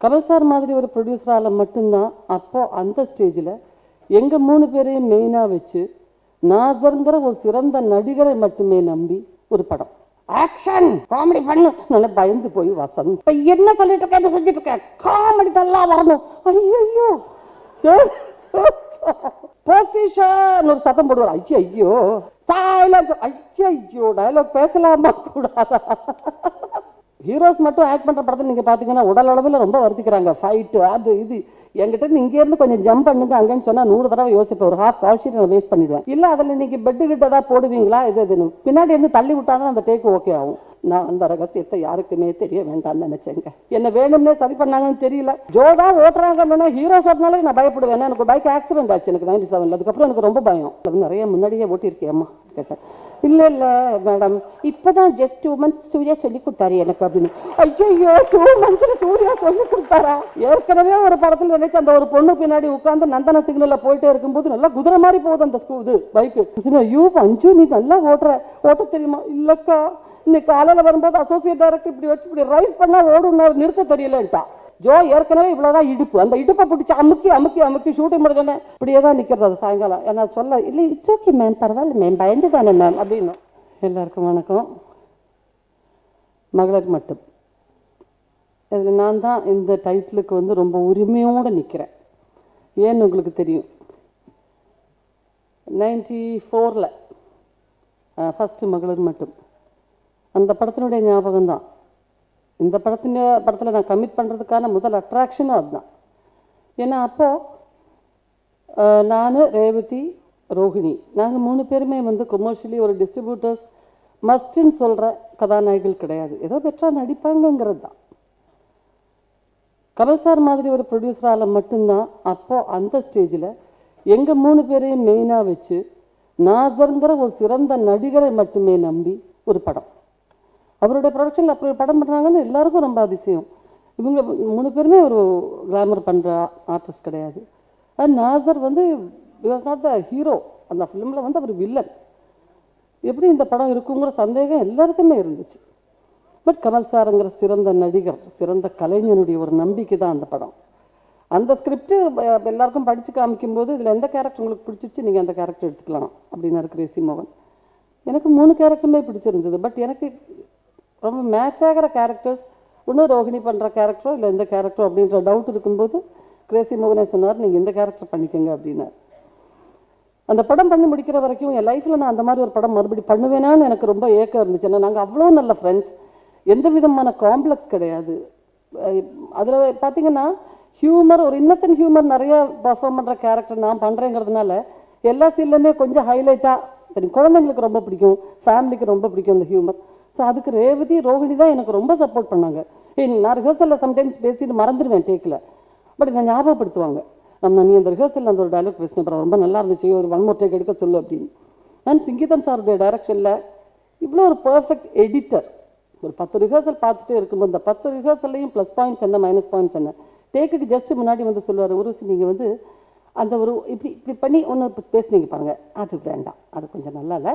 Kamal sir மாதிரி ஒரு ப்ரொடியூசரால் மட்டும்தான் அப்போது அந்த ஸ்டேஜில் எங்கள் மூணு பேரையும் மெயினாக வச்சு நாசருங்கிற ஒரு சிறந்த நடிகரை மட்டுமே நம்பி ஒரு படம். ஆக்ஷன் காமெடி பண்ணு! நல்லா பயந்து போய் வசந்த். இப்போ என்ன சொல்லிட்டு இருக்கேன் செஞ்சுட்டு இருக்கேன் காமெடி நல்லா வரணும். ஐயோ பொசிஷன் ஒரு சத்தம் போடுவார். ஐயோ ஐயோ சைலன்ஸ் ஐயோ ஐயோ டயலாக் பேசலாமா? கூடாதா? ஹீரோஸ் மட்டும் ஆக்ட் பண்ணுற படத்தை நீங்க பார்த்தீங்கன்னா உடல் அளவில் ரொம்ப வருத்திக்கிறாங்க. ஃபைட்டு அது இது. என்கிட்ட இங்கேருந்து இருந்து கொஞ்சம் ஜம்ப் பண்ணுங்க அங்கேன்னு சொன்னால் நூறு தடவை யோசிப்பேன். ஒரு ஹாஃப் கால் ஷீட் நான் வேஸ்ட் பண்ணிடுவேன். இல்லை அதில் நீங்க பெட்டு கிட்ட தான் போடுவீங்களா? இது இதுன்னு பின்னாடி இருந்து தள்ளி விட்டாங்கன்னா அந்த டேக் ஓகே ஆகும். நான் அந்த ரகசியத்தை யாருக்குமே தெரிய வேண்டாம்னு நினைச்சேங்க. என்ன வேணும்னே சரி பண்ணாங்கன்னு தெரியல. ஜோதா ஓட்டுறாங்கன்னா ஹீரோ சொன்னாலே நான் பயப்படுவேன். எனக்கு பைக் ஆக்சிடென்ட் ஆச்சு. எனக்கு நைன்டி செவன்ல அதுக்கப்புறம் எனக்கு ரொம்ப பயம். நிறைய முன்னாடியே ஓட்டியிருக்கேம்மா கேட்டேன். இல்லை இல்லை மேடம் இப்பதான் ஜஸ்ட் டூ மந்த்ஸ் சூர்யா சொல்லி கொடுத்தாரு எனக்கு அப்படின்னு. ஐயோ டூ மந்த்ஸில் சூர்யா சொல்லி கொடுத்தாரா? ஏற்கனவே ஒரு படத்தில் நினைச்சு அந்த ஒரு பொண்ணு பின்னாடி உட்காந்து நந்தன சிக்னலில் போயிட்டே இருக்கும்போது நல்லா குதிரை மாதிரி போகுது அந்த ஸ்கூ இது பைக்கு ஐயோ பஞ்சு நீ நல்லா ஓட்டுற ஓட்ட தெரியுமா? இல்லைக்கா. இன்னைக்கு காலையில் வரும்போது அசோசியேட் டைரக்டர் இப்படி வச்சு இப்படி ரைஸ் பண்ணால் ஓடும் நிறுத்த தெரியலன்ட்டா. ஜோ ஏற்கனவே இவ்வளோதான் இடுப்பு. அந்த இடுப்பை பிடிச்சி அமுக்கி அமுக்கி அமுக்கி ஷூட்டிங் முடிஞ்சோடனே இப்படியே தான் நிற்கிறது அது சாயங்காலம். ஏன்னா சொல்ல இல்லை இட்ஸ் ஓகே மேம் பரவாயில்ல மேம் பயந்து தானே மேம் அப்படின்னு. எல்லாருக்கும் வணக்கம். மகளிர் மட்டும். இதில் நான் தான் இந்த டைட்டிலுக்கு வந்து ரொம்ப உரிமையோடு நிற்கிறேன் ஏன்னு உங்களுக்கு தெரியும். நைன்டி ஃபோரில் ஃபஸ்ட்டு மகளிர் மட்டும். அந்த படத்தினுடைய ஞாபகம் தான் இந்த படத்தின் படத்தில் நான் கமிட் பண்ணுறதுக்கான முதல் அட்ராக்ஷனும் அதுதான். ஏன்னா அப்போது நான் ரேவதி ரோஹிணி நாங்கள் மூணு பேருமே வந்து கொமர்ஷியலி ஒரு டிஸ்ட்ரிபியூட்டர்ஸ் மஸ்ட்ன்னு சொல்கிற கதாநாயகிகள் கிடையாது. ஏதோ பெற்றா நடிப்பாங்கங்கிறது தான். கமல் சார் மாதிரி ஒரு ப்ரொடியூசரால் மட்டும்தான் அப்போது அந்த ஸ்டேஜில் எங்கள் மூணு பேரையும் மெயினாக வச்சு நாசருங்கிற ஒரு சிறந்த நடிகரை மட்டுமே நம்பி ஒரு படம். அவருடைய ப்ரொடக்ஷனில் அப்படி படம் பண்ணுறாங்கன்னு எல்லாருக்கும் ரொம்ப அதிசயம். இவங்க மூணு பேருமே ஒரு கிளாமர் பண்ணுற ஆர்டிஸ்ட் கிடையாது. அண்ட் நாசர் வந்து வாஸ் நாட் த ஹீரோ அந்த ஃபிலிமில் வந்து அவர் வில்லன் எப்படி இந்த படம் இருக்குங்கிற சந்தேகம் எல்லாருக்குமே இருந்துச்சு. பட் கமல் சாருங்கிற சிறந்த நடிகர் சிறந்த கலைஞனுடைய ஒரு நம்பிக்கை தான் அந்த படம். அந்த ஸ்கிரிப்டு எல்லாருக்கும் படித்து காமிக்கும்போது இதில் எந்த கேரக்டர் உங்களுக்கு பிடிச்சிருச்சு? நீங்கள் அந்த கேரக்டர் எடுத்துக்கலாம் அப்படின்னாரு கிரேசி மோகன் எனக்கு மூணு கேரக்டருமே பிடிச்சிருந்தது. பட் எனக்கு ரொம்ப மேட்ச் ஆகிற கேரக்டர்ஸ் இன்னும் ரோஹிணி பண்ணுற கேரக்டரோ இல்லை எந்த கேரக்டரோ அப்படின்ற டவுட் இருக்கும்போது கிரேசி மோகனே சொன்னார் நீங்கள் இந்த கேரக்டர் பண்ணிக்கோங்க அப்படின்னார். அந்த படம் பண்ணி முடிக்கிற வரைக்கும் என் லைஃப்பில் நான் அந்த மாதிரி ஒரு படம் மறுபடி பண்ணுவேனான்னு எனக்கு ரொம்ப ஏக்கம் இருந்துச்சு. ஏன்னா நாங்கள் அவ்வளோ நல்ல ஃப்ரெண்ட்ஸ் எந்த விதமான காம்ப்ளெக்ஸ் கிடையாது. அதில் பார்த்தீங்கன்னா ஹியூமர் ஒரு இன்னசென்ட் ஹியூமர் நிறைய பர்ஃபார்ம் பண்ணுற கேரக்டர் நான் பண்ணுறேங்கிறதுனால எல்லா சீன்லையுமே கொஞ்சம் ஹைலைட்டாக தெரியும் குழந்தைங்களுக்கு ரொம்ப பிடிக்கும் ஃபேமிலிக்கு ரொம்ப பிடிக்கும் அந்த ஹியூமர் ஸோ அதுக்கு ரேவதி ரோஹிணி தான் எனக்கு ரொம்ப சப்போர்ட் பண்ணாங்க. நான் ரிஹர்சலில் சம்டைம்ஸ் பேசிட்டு மறந்துடுவேன் டேக்கில் பட் இதை ஞாபகப்படுத்துவாங்க. நம்ம நீ அந்த ரிஹர்சலில் அந்த ஒரு டைலாக் பேசின ரொம்ப நல்லா இருந்துச்சு. ஒரு ஒன் மோர் டேக் எடுக்க சொல்லு அப்படின்னு. நான் சிங்கிதம் சாருடைய டைரக்ஷனில் இவ்வளோ ஒரு பர்ஃபெக்ட் எடிட்டர் ஒரு பத்து ரிஹர்சல் பார்த்துட்டே இருக்கும்போது இந்த பத்து ரிஹர்சல்லையும் ப்ளஸ் பாயிண்ட்ஸ் என்ன மைனஸ் பாயிண்ட்ஸ் என்ன? டேக்குக்கு ஜஸ்ட் முன்னாடி வந்து சொல்லுவார் உருசி நீங்கள் வந்து அந்த ஒரு இப்படி இப்படி பண்ணி ஒன்று பேசுனீங்க பாருங்கள் அது வேண்டாம். அது கொஞ்சம் நல்லா இல்லை.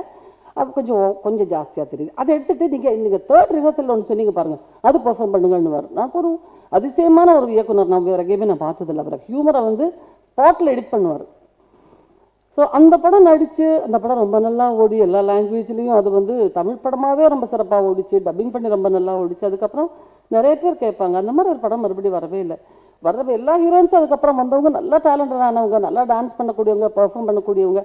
அது கொஞ்சம் கொஞ்சம் ஜாஸ்தியாக தெரியுது. அதை எடுத்துகிட்டு நீங்கள் நீங்கள் தேர்ட் ரிஹர்சல் ஒன்று சொன்னீங்க பாருங்கள் அது பர்ஃபார்ம் பண்ணுங்கன்னு வரும். நான் ஒரு அதிசயமான ஒரு இயக்குனர். நான் வேறு எங்கேயுமே நான் பார்த்ததில்ல. பிறகு ஹியூமரை வந்து ஸ்பாட்டில் எடிட் பண்ணுவார். ஸோ அந்த படம் நடித்து அந்த படம் ரொம்ப நல்லா ஓடி எல்லா லாங்குவேஜ்லேயும் அது வந்து தமிழ் படமாகவே ரொம்ப சிறப்பாக ஓடிச்சு டப்பிங் பண்ணி ரொம்ப நல்லா ஓடிச்சு. அதுக்கப்புறம் நிறைய பேர் கேட்பாங்க அந்த மாதிரி ஒரு படம் மறுபடியும் வரவே இல்லை. வர்ற எல்லா ஹீரோயின்ஸும் அதுக்கப்புறம் வந்தவங்க நல்லா டேலண்டடானவங்க நல்லா டான்ஸ் பண்ணக்கூடியவங்க பெர்ஃபார்ம் பண்ணக்கூடியவங்க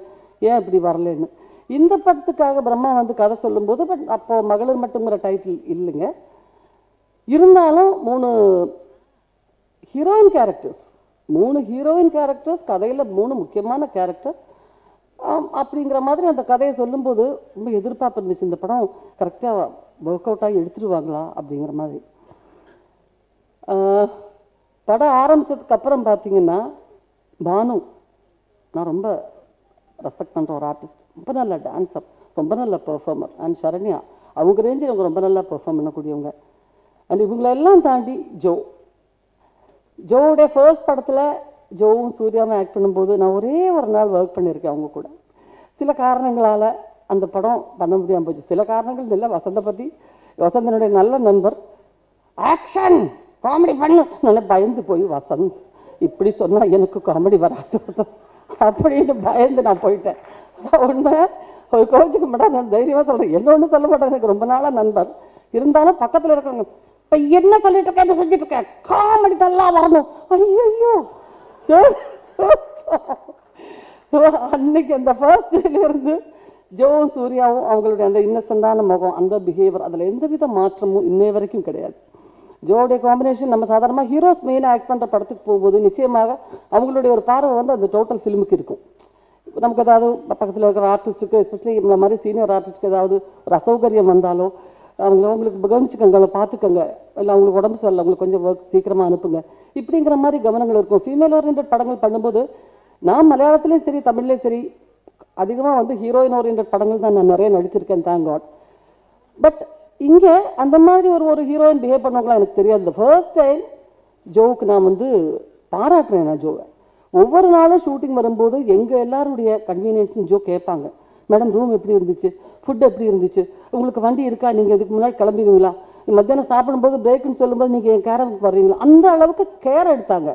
ஏன் இப்படி வரலன்னு. இந்த படத்துக்காக பிரம்மா வந்து கதை சொல்லும்போது பட் அப்போ மகளிர் மட்டுங்கிற டைட்டில் இல்லைங்க. இருந்தாலும் மூணு ஹீரோயின் கேரக்டர்ஸ் மூணு ஹீரோயின் கேரக்டர்ஸ் கதையில் மூணு முக்கியமான கேரக்டர் அப்படிங்கிற மாதிரி அந்த கதையை சொல்லும்போது ரொம்ப எதிர்பார்ப்பு இருந்துச்சு. இந்த படம் கரெக்டாக ஒர்க் அவுட் ஆகி எடுத்துருவாங்களா அப்படிங்கிற மாதிரி. படம் ஆரம்பித்ததுக்கு அப்புறம் பார்த்தீங்கன்னா பானு நான் ரொம்ப ரெஸ்பெக்ட் பண்ணுற ஒரு ஆர்டிஸ்ட் ரொம்ப நல்ல டான்ஸர் ரொம்ப நல்ல பெர்ஃபார்மர் அண்ட் சரண்யா அவங்க ரேஞ்சில் அவங்க ரொம்ப நல்லா பெர்ஃபார்ம் பண்ணக்கூடியவங்க. அண்ட் இவங்களெல்லாம் தாண்டி ஜோ. ஜோவுடைய ஃபர்ஸ்ட் படத்தில் ஜோவும் சூர்யாவும் ஆக்ட் பண்ணும்போது நான் ஒரே ஒரு நாள் ஒர்க் பண்ணியிருக்கேன் அவங்க கூட. சில காரணங்களால் அந்த படம் பண்ண முடியாமல் போச்சு. சில காரணங்கள் இல்லை வசந்த பற்றி வசந்தனுடைய நல்ல நண்பர். ஆக்ஷன் காமெடி பண்ணு! நான் பயந்து போய் வசந்த் இப்படி சொன்னால் எனக்கு காமெடி வராது. அப்படின்னு பயந்து நான் போயிட்டேன். உண்மை. ஒரு கோச்சுக்க மாட்டேன் நான் தைரியமா சொல்றேன். என்ன ஒன்றும் சொல்ல மாட்டேன். எனக்கு ரொம்ப நாளா நண்பர். இருந்தாலும் பக்கத்துல இருக்கிறவங்க இப்ப என்ன சொல்லிட்டு இருக்கேன் செஞ்சுட்டு இருக்கேன் காமெடி தள்ளா வரணும். ஐயோ அன்னைக்கு அந்த ஃபர்ஸ்ட் இருந்து ஜோவும் சூர்யாவும் அவங்களுடைய அந்த இன்னசென்டான முகம் அந்த பிஹேவியர் அதில் எந்தவித மாற்றமும் இன்னை வரைக்கும் கிடையாது. ஜோடைய காம்பினேஷன் நம்ம சாதாரணமாக ஹீரோஸ் மெயினாக ஆக்ட் பண்ணுற படத்துக்கு போகும்போது நிச்சயமாக அவங்களுடைய ஒரு பார்வை வந்து அந்த டோட்டல் ஃபிலிமுக்கு இருக்கும். நமக்கு ஏதாவது பக்கத்தில் இருக்கிற ஆர்டிஸ்ட்டுக்கு எஸ்பெஷலி இந்த மாதிரி சீனியர் ஆர்டிஸ்ட்டுக்கு ஏதாவது ஒரு அசௌகரியம் வந்தாலோ அவங்க அவங்களுக்கு கவனிச்சுக்கோங்க அவங்கள பார்த்துக்கோங்க. இல்லை அவங்களுக்கு உடம்பு சரியில்லை அவங்களுக்கு கொஞ்சம் ஒர்க் சீக்கிரமாக அனுப்புங்க. இப்படிங்கிற மாதிரி கவனங்கள் இருக்கும். ஃபீமேல் ஓரியன்ட் படங்கள் பண்ணும்போது நான் மலையாளத்துலேயும் சரி தமிழ்லேயும் சரி அதிகமாக வந்து ஹீரோயின் ஓரியன்ட் படங்கள் தான் நான் நிறைய நடிச்சிருக்கேன் தேங்க் காட் பட் இங்கே அந்த மாதிரி ஒரு ஒரு ஹீரோயின் பிஹேவ் பண்ணுவாங்களா எனக்கு தெரியாது. இந்த ஃபர்ஸ்ட் டைம் ஜோவுக்கு நான் வந்து பாராட்டுறேன் நான் ஜோவை ஒவ்வொரு நாளும் ஷூட்டிங் வரும்போது எங்கள் எல்லாருடைய கன்வீனியன்ஸும் ஜோ கேட்பாங்க. மேடம் ரூம் எப்படி இருந்துச்சு? ஃபுட் எப்படி இருந்துச்சு? உங்களுக்கு வண்டி இருக்கா? நீங்கள் இதுக்கு முன்னாடி கிளம்பிடுவீங்களா மத்தியானம் சாப்பிடும்போது பிரேக்குன்னு சொல்லும்போது நீங்கள் என் கேரவுக்கு வர்றீங்களா? அந்த அளவுக்கு கேர் எடுத்தாங்க.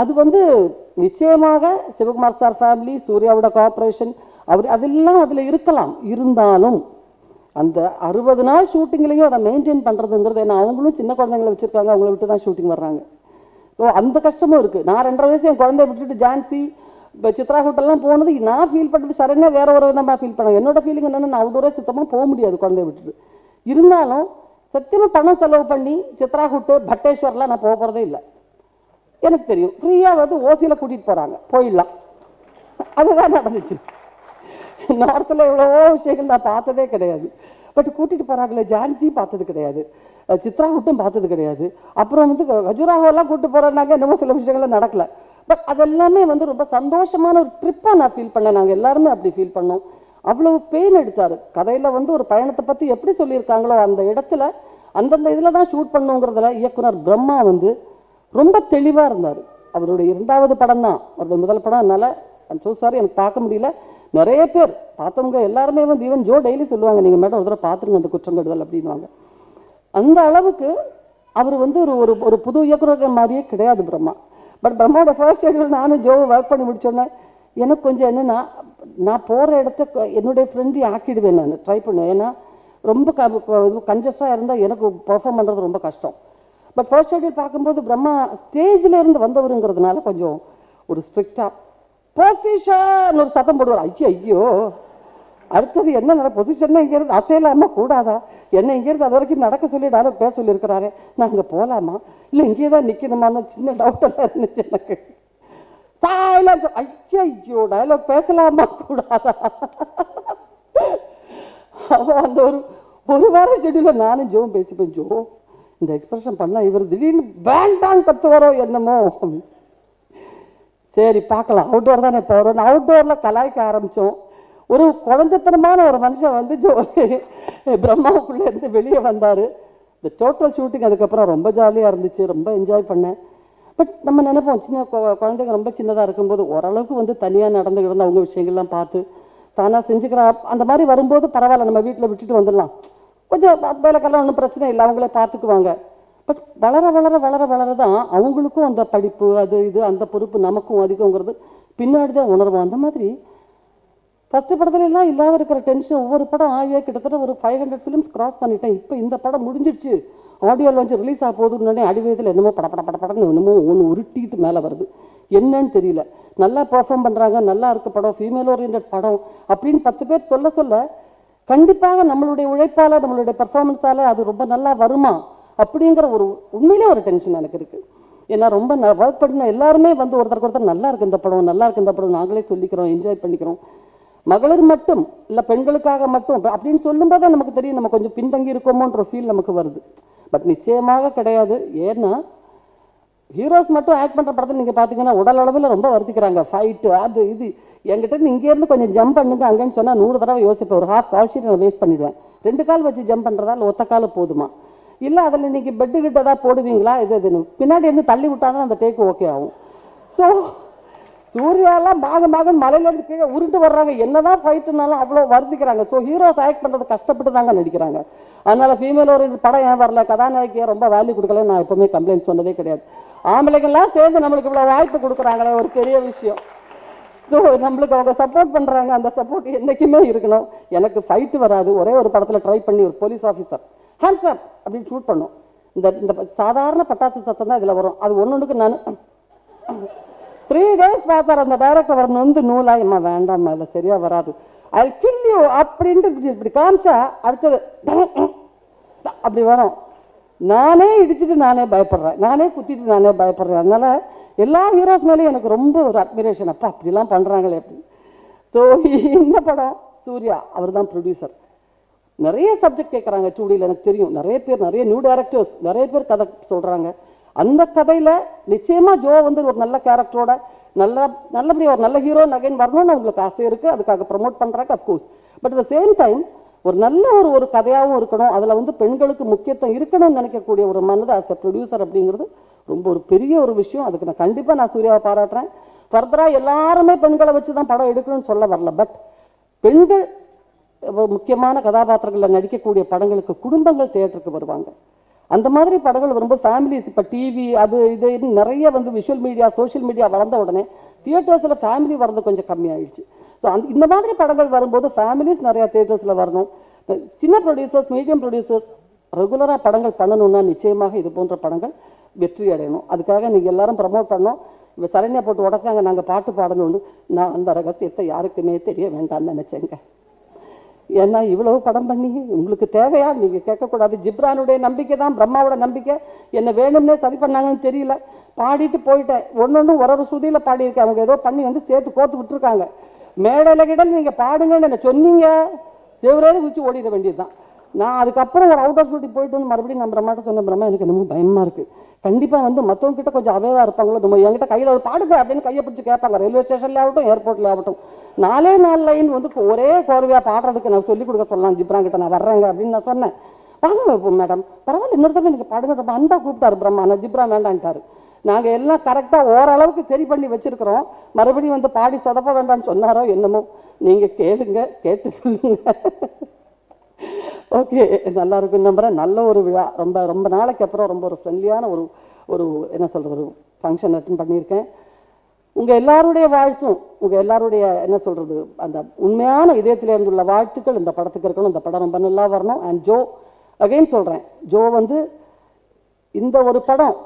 அது வந்து நிச்சயமாக சிவகுமார் சார் ஃபேமிலி சூர்யாவோட கோஆப்ரேஷன் அவர் அதெல்லாம் அதில் இருக்கலாம். இருந்தாலும் அந்த அறுபது நாள் ஷூட்டிங்லேயும் அதை மெயின்டைன் பண்ணுறதுங்கிறது ஏன்னா அவங்களும் சின்ன குழந்தைங்களை வச்சுருக்காங்க அவங்கள விட்டு தான் ஷூட்டிங் வர்றாங்க. ஸோ அந்த கஷ்டமும் இருக்குது நான் ரெண்டரை வயசு என் குழந்தைய விட்டுட்டு ஜான்சி இப்போ சித்ரா ஹோட்டல்லாம் போனது நான் ஃபீல் பண்ணுறது சரங்கா வேற ஒரு விதமாக ஃபீல் பண்ணேன் என்னோட ஃபீலிங் என்னென்னா நான் அவுட்டோரே சுத்தமாக போக முடியாது குழந்தைய விட்டுட்டு. இருந்தாலும் சத்தியமாக பணம் செலவு பண்ணி சித்ரா ஹுட்டு பட்டேஸ்வர்லாம் நான் போக போகிறதே இல்லை. எனக்கு தெரியும். ஃப்ரீயாக வந்து ஓசியில் கூட்டிகிட்டு போகிறாங்க போயிடலாம். அதுதான் நடந்துச்சு. நார்த்தில் எவ்வளவோ விஷயங்கள் நான் பார்த்ததே கிடையாது. பட் கூட்டிகிட்டு போகிறாங்களே ஜான்சி பார்த்தது கிடையாது. சித்ரா விட்டும் பார்த்தது கிடையாது. அப்புறம் வந்து கஜுராகவெல்லாம் கூப்பிட்டு போகிறோன்னாக்க என்னமோ சில விஷயங்கள்லாம் நடக்கல. பட் அதெல்லாமே வந்து ரொம்ப சந்தோஷமான ஒரு ட்ரிப்பாக நான் ஃபீல் பண்ணேன். நாங்கள் எல்லாருமே அப்படி ஃபீல் பண்ணோம். அவ்வளவு பெயின் எடுத்தார். கதையில் வந்து ஒரு பயணத்தை பற்றி எப்படி சொல்லியிருக்காங்களோ அந்த இடத்துல அந்தந்த இதில் தான் ஷூட் பண்ணுங்கிறதுல இயக்குனர் பிரம்மா வந்து ரொம்ப தெளிவாக இருந்தார். அவருடைய இரண்டாவது படம் தான் அவருடைய முதல் படம் அதனால ஐம் ஸோ சாரி எனக்கு பார்க்க முடியல. நிறைய பேர் பார்த்தவங்க எல்லாருமே வந்து ஈவன் ஜோ டெய்லி சொல்லுவாங்க நீங்கள் மேடம் ஒரு தடவை பார்த்துருங்க அந்த குற்றங்கடுதல் அப்படின்வாங்க அந்த அளவுக்கு அவர் வந்து ஒரு ஒரு ஒரு புது இயக்குனர் மாதிரியே கிடையாது பிரம்மா. பட் பிரம்மாவோட ஃபர்ஸ்ட் ஷெடியூல் நானும் ஜோ ஒர்க் பண்ணி முடிச்சோன்னே எனக்கு கொஞ்சம் என்னென்னா நான் போகிற இடத்த என்னுடைய ஃப்ரெண்டு ஆக்கிடுவேன் நான் ட்ரை பண்ணுவேன். ஏன்னா ரொம்ப க கன்ஜஸ்டாக இருந்தால் எனக்கு பெர்ஃபார்ம் பண்ணுறது ரொம்ப கஷ்டம். பட் ஃபர்ஸ்ட் ஷெடியூல் பார்க்கும்போது பிரம்மா ஸ்டேஜில் இருந்து வந்தவருங்கிறதுனால கொஞ்சம் ஒரு ஸ்ட்ரிக்டாக பொசிஷன் ஒரு சத்தம் போடுவார். ஐயோ ஐயோ. அடுத்தது என்ன நட பொசிஷன்னா இங்கேருந்து அசையலாமல் கூடாதா? என்ன இங்கேருந்து அது வரைக்கும் நடக்க சொல்லி பேச சொல்லியிருக்கிறாரு. நான் அங்கே போகலாமா இல்லை இங்கேயே தான் நிற்கணுமான்னு சின்ன டவுட்டெல்லாம் இருந்துச்சு எனக்கு. சைலன்ஸ் ஐயோ ஐயோ. டைலாக் பேசலாமா? கூடாதா? அவன் அந்த ஒரு ஒரு வாரம் ஷெடியூலில் நானும் ஜோவும் பேசிப்பேன். ஜோ இந்த எக்ஸ்பிரஷன் பண்ணால் இவர் திடீர்னு வேண்டான்னு கத்துவாரோ என்னமோ? அப்படின்னு. சரி பார்க்கலாம். அவுட்டோர் தானே போகிறோம் அவுட்டோரில் கலாய்க்க ஆரம்பித்தோம் ஒரு குழந்தைத்தனமான ஒரு மனுஷன் வந்து ஜோ பிரம்மாவுக்குள்ளேருந்து வெளியே வந்தார். இந்த டோட்டல் ஷூட்டிங் அதுக்கப்புறம் ரொம்ப ஜாலியாக இருந்துச்சு. ரொம்ப என்ஜாய் பண்ணேன். பட் நம்ம நினைப்போம் சின்ன குழந்தைங்க ரொம்ப சின்னதாக இருக்கும்போது ஓரளவுக்கு வந்து தனியாக நடந்துக்கிட்டு இருந்து அவங்க விஷயங்கள்லாம் பார்த்து தானாக செஞ்சுக்கிறா. அந்த மாதிரி வரும்போது பரவாயில்ல நம்ம வீட்டில் விட்டுட்டு வந்துடலாம். கொஞ்சம் வேலைக்கெல்லாம் ஒன்றும் பிரச்சனை இல்லை. அவங்களே பார்த்துக்குவாங்க. பட் வளர வளர வளர வளர தான் அவங்களுக்கும் அந்த படிப்பு அது இது அந்த பொறுப்பு நமக்கும் அதிகங்கிறது பின்னாடி தான் உணர்வோம் அந்த மாதிரி ஃபஸ்ட்டு படத்துல எல்லாம் இல்லாத இருக்கிற டென்ஷன் ஒவ்வொரு படம் ஆகிய கிட்டத்தட்ட ஒரு ஃபைவ் ஹண்ட்ரட் ஃபிலிம்ஸ் கிராஸ் பண்ணிட்டேன். இப்போ இந்த படம் முடிஞ்சிடுச்சு. ஆடியோ லான்ச் ரிலீஸ் ஆக போகுதுன்னு அடிவயத்தில் என்னமோ பட பட பட படம்னு என்னமோ ஒன்று உருட்டிட்டு மேலே வருது. என்னன்னு தெரியல. நல்லா பெர்ஃபார்ம் பண்ணுறாங்க நல்லா இருக்க படம் ஃபீமேல் ஓரியன்ட் படம் அப்படின்னு பத்து பேர் சொல்ல சொல்ல கண்டிப்பாக நம்மளுடைய உழைப்பால் நம்மளுடைய பர்ஃபார்மன்ஸால் அது ரொம்ப நல்லா வருமா? அப்படிங்கிற ஒரு உண்மையிலே ஒரு டென்ஷன் எனக்கு இருக்குது ஏன்னா ரொம்ப ஒர்க் பண்ண எல்லாருமே வந்து ஒருத்தருக்கு ஒருத்தர் நல்லா இருக்கு இந்த படம் நல்லா இருக்கு இந்த படம் நாங்களே சொல்லிக்கிறோம் என்ஜாய் பண்ணிக்கிறோம். மகளிர் மட்டும் இல்லை பெண்களுக்காக மட்டும் அப்படின்னு சொல்லும்போது தான் நமக்கு தெரியும் நம்ம கொஞ்சம் பின்தங்கி இருக்கோமோன்ற ஃபீல் நமக்கு வருது. பட் நிச்சயமாக கிடையாது. ஏன்னா ஹீரோஸ் மட்டும் ஆக்ட் பண்ணுற படத்தில் நீங்கள் பார்த்தீங்கன்னா உடல் அளவில் ரொம்ப வருத்திக்கிறாங்க. ஃபைட்டு அது இது. என்கிட்ட இங்கேருந்து கொஞ்சம் ஜம்ப் பண்ணுங்க அங்கேன்னு சொன்னால் நூறு தடவை யோசிப்பேன். ஒரு ஹாஃப் கால் ஷீட் நான் வேஸ்ட் பண்ணிடுவேன். ரெண்டு கால் வச்சு ஜம்ப் பண்ணுறதால ஒத்த கால் போதுமா? இல்லை அதில் இன்னைக்கு பெட்டு கிட்ட தான் போடுவீங்களா? இது இதுன்னு பின்னாடி இருந்து தள்ளி விட்டாங்கன்னா அந்த டேக்கு ஓகே ஆகும். ஸோ சூர்யாலாம் பாக மகன் மலையிலேருந்து கீழே உருட்டு வர்றாங்க. என்னதான் ஃபைட்டுனாலும் அவ்வளோ வருத்திக்கிறாங்க ஸோ ஹீரோஸ் ஆக்ட் பண்ணுறது கஷ்டப்பட்டு தாங்க நடிக்கிறாங்க. அதனால ஃபீமேல் ஒரு படம் ஏன் வரல? கதாநாயகியை ரொம்ப வேல்யூ கொடுக்கல நான் எப்பவுமே கம்ப்ளைண்ட் சொன்னதே கிடையாது. ஆம்பளைங்கெல்லாம் சேர்ந்து நம்மளுக்கு இவ்வளோ வாய்ப்பு கொடுக்குறாங்களே ஒரு பெரிய விஷயம். ஸோ நம்மளுக்கு அவங்க சப்போர்ட் பண்ணுறாங்க அந்த சப்போர்ட் என்றைக்குமே இருக்கணும். எனக்கு ஃபைட்டு வராது. ஒரே ஒரு படத்தில் ட்ரை பண்ணி ஒரு போலீஸ் ஆஃபீஸர் ஹேண்ட்ஸப் அப்படின்னு ஷூட் பண்ணோம். இந்த இந்த சாதாரண பட்டாசு சத்தம் தான் இதில் வரும். அது ஒன்று ஒன்றுக்கு நான் த்ரீ டேஸ் பார்த்தார் அந்த டைரக்டர் வரணும் வந்து நூலாயம்மா வேண்டாம்மா இல்லை சரியா வராது. ஐ கில் யூ அப்படின்ட்டு இப்படி இப்படி காமிச்சா அடுத்தது அப்படி வரும். நானே இடிச்சிட்டு நானே பயப்படுறேன். நானே குத்திட்டு நானே பயப்படுறேன். அதனால் எல்லா ஹீரோஸ் மேலேயும் எனக்கு ரொம்ப ஒரு அட்மிரேஷன் அப்போ அப்படிலாம் பண்ணுறாங்களே அப்படி ஸோ இந்த படம் சூர்யா அவர் தான் ப்ரொடியூசர் நிறைய சப்ஜெக்ட் கேட்குறாங்க டூடியில் எனக்கு தெரியும். நிறைய பேர் நிறைய நியூ டேரக்டர்ஸ் நிறைய பேர் கதை சொல்கிறாங்க அந்த கதையில் நிச்சயமாக ஜோ வந்து ஒரு நல்ல கேரக்டரோட நல்ல நல்லபடியாக ஒரு நல்ல ஹீரோ நகைன் வரணும்னு உங்களுக்கு ஆசை இருக்குது அதுக்காக ப்ரமோட் பண்ணுறாங்க of course but at same time ஒரு நல்ல ஒரு ஒரு கதையாகவும் இருக்கணும். அதில் வந்து பெண்களுக்கு முக்கியத்துவம் இருக்கணும்னு நினைக்கக்கூடிய ஒரு மனது ஆஸ் எ ப்ரொடியூசர் அப்படிங்கிறது ரொம்ப ஒரு பெரிய ஒரு விஷயம். அதுக்கு நான் கண்டிப்பாக நான் சூர்யாவை பாராட்டுறேன். ஃபர்தராக எல்லாருமே பெண்களை வச்சு தான் படம் எடுக்கணும்னு சொல்ல வரல. பட் பெண்கள் முக்கியமான கதாபாத்திரங்களில் நடிக்கக்கூடிய படங்களுக்கு குடும்பங்கள் தேட்டருக்கு வருவாங்க. அந்த மாதிரி படங்கள் வரும்போது ஃபேமிலிஸ் இப்போ டிவி அது இது இதுன்னு நிறைய வந்து விஷுவல் மீடியா சோஷியல் மீடியா வளர்ந்த உடனே தியேட்டர்ஸில் ஃபேமிலி வர்றது கொஞ்சம் கம்மியாயிடுச்சு. ஸோ அந்த இந்த மாதிரி படங்கள் வரும்போது ஃபேமிலிஸ் நிறையா தியேட்டர்ஸில் வரணும். சின்ன ப்ரொடியூசர்ஸ் மீடியம் ப்ரொடியூசர்ஸ் ரெகுலராக படங்கள் பண்ணணும்னா நிச்சயமாக இது போன்ற படங்கள் வெற்றி அடையணும். அதுக்காக நீங்கள் எல்லாரும் ப்ரமோட் பண்ணோம் இப்போ சரண்யா போட்டு உடச்சாங்க நாங்கள் பாட்டு பாடணும்னு. நான் அந்த ரகசியத்தை யாருக்குமே தெரிய வேண்டாம்னு நினச்சேங்க. ஏன்னா இவ்வளவு படம் பண்ணி உங்களுக்கு தேவையா? நீங்கள் கேட்கக்கூடாது. ஜிப்ரானுடைய நம்பிக்கை தான் பிரம்மாவோட நம்பிக்கை. என்ன வேணும்னே சரி பண்ணாங்கன்னு தெரியல. பாடிட்டு போயிட்டேன். ஒன்று ஒன்று ஒரு ஒரு சுதியில் பாடியிருக்கேன். அவங்க ஏதோ பண்ணி வந்து சேர்த்து கோத்து விட்டுருக்காங்க. மேடையில் கிட்ட நீங்கள் பாடுங்கன்னு என்ன சொன்னீங்க? செவரே குச்சி ஓடிட வேண்டியது தான் நான் அதுக்கப்புறம் ஒரு அவுட்டர் ஷூட்டிங் போயிட்டு வந்து மறுபடியும் நம்ம பிரம்மாட்ட சொன்ன பிரம்மா எனக்கு ரொம்ப பயமாக இருக்குது கண்டிப்பாக வந்து மற்றவங்க கிட்ட கொஞ்சம் அவேவாக இருப்பாங்களோ நம்ம என்கிட்ட கையில் ஒரு பாடுங்க அப்படின்னு கையை பிடிச்சி கேட்பாங்க. ரயில்வே ஸ்டேஷன்ல ஆகட்டும் ஏர்போர்ட்ல ஆகட்டும். நாலே நாலு லைன் வந்து ஒரே கோர்வையாக பாடுறதுக்கு நான் சொல்லிக் கொடுக்க சொல்லலாம் ஜிப்ரான் கிட்ட நான் வர்றேங்க அப்படின்னு நான் சொன்னேன். வாங்க இப்போ மேடம் பரவாயில்ல இன்னொருத்தவங்க எனக்கு பாடுங்க ரொம்ப அன்பா கூப்பிட்டாரு பிரம்மா. நான் ஜிப்ரான் வேண்டான்ட்டாரு. நாங்கள் எல்லாம் கரெக்டாக ஓரளவுக்கு சரி பண்ணி வச்சிருக்கிறோம். மறுபடியும் வந்து பாடி சொதப்ப வேண்டாம்னு சொன்னாரோ என்னமோ. நீங்கள் கேளுங்க கேட்டு சொல்லுங்க. ஓகே நல்லா இருக்கும் நம்புறேன். நல்ல ஒரு விழா. ரொம்ப ரொம்ப நாளைக்கு அப்புறம் ரொம்ப ஒரு ஃப்ரெண்ட்லியான ஒரு ஒரு என்ன சொல்கிறது ஒரு ஃபங்க்ஷன் அட்டன் பண்ணியிருக்கேன். உங்கள் எல்லாருடைய வாழ்த்தும் உங்கள் எல்லாருடைய என்ன சொல்கிறது அந்த உண்மையான இதயத்தில் இருந்துள்ள வாழ்த்துக்கள் இந்த படத்துக்கு இருக்கணும் இந்த படம் ரொம்ப நல்லா வரணும். அண்ட் ஜோ அகைன் சொல்கிறேன் ஜோ வந்து இந்த ஒரு படம்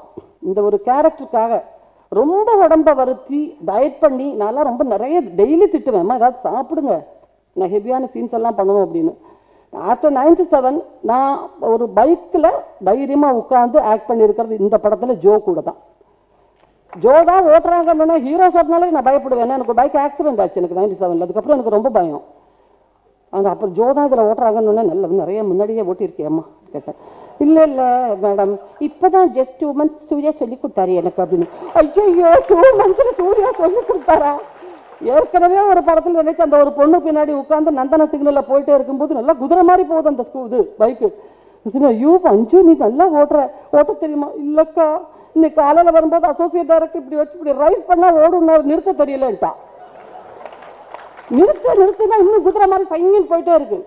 இந்த ஒரு கேரக்டருக்காக ரொம்ப உடம்ப வருத்தி டயட் பண்ணி நான்லாம் ரொம்ப நிறைய டெய்லி திட்டுவேன். அம்மா ஏதாவது சாப்பிடுங்க. நான் ஹெவியான சீன்ஸ் எல்லாம் பண்ணணும் அப்படின்னு. ஆஃப்டர் நைன்டி செவன் நான் ஒரு பைக்கில் தைரியமாக உட்காந்து ஆக்ட் பண்ணியிருக்கிறது இந்த படத்தில் ஜோ கூட தான் ஜோ தான் ஓட்டுறாங்கன்னா ஹீரோ சொன்னாலே நான் பயப்படுவேன். எனக்கு பைக் ஆக்சிடென்ட் ஆச்சு. எனக்கு நைன்டி செவனில் அதுக்கப்புறம் எனக்கு ரொம்ப பயம். அந்த அப்புறம் ஜோ தான் இதில் ஓட்டுறாங்கன்னு நல்ல நிறைய முன்னாடியே ஓட்டியிருக்கேம்மா கேட்டேன். இல்லை இல்லை மேடம் இப்போ தான் ஜஸ்ட் டூ மந்த்ஸ் சூர்யா சொல்லி கொடுத்தாரு எனக்கு அப்படின்னு. ஐயோ டூ மந்த்ஸில் சூர்யா சொல்லி கொடுத்தாரா? ஏற்கனவே ஒரு படத்தில் நினைச்சு அந்த ஒரு பொண்ணு பின்னாடி உட்காந்து நந்தன சிக்னலில் போயிட்டே இருக்கும்போது நல்லா குதிரை மாதிரி போகுது அந்த ஸ்கூ இது பைக்கு ஐயோ அஞ்சு நீ நல்லா ஓட்டுற ஓட்ட தெரியுமா? இல்லைக்கா. இன்னைக்கு காலையில் வரும்போது அசோசியேட் டைரக்டர் இப்படி வச்சு இப்படி ரைஸ் பண்ணால் ஓடும் நிறுத்த தெரியலன்ட்டா. நிறுத்த நிறுத்தினா இன்னும் குதிரை மாதிரி சைங்கின்னு போயிட்டே இருக்கு.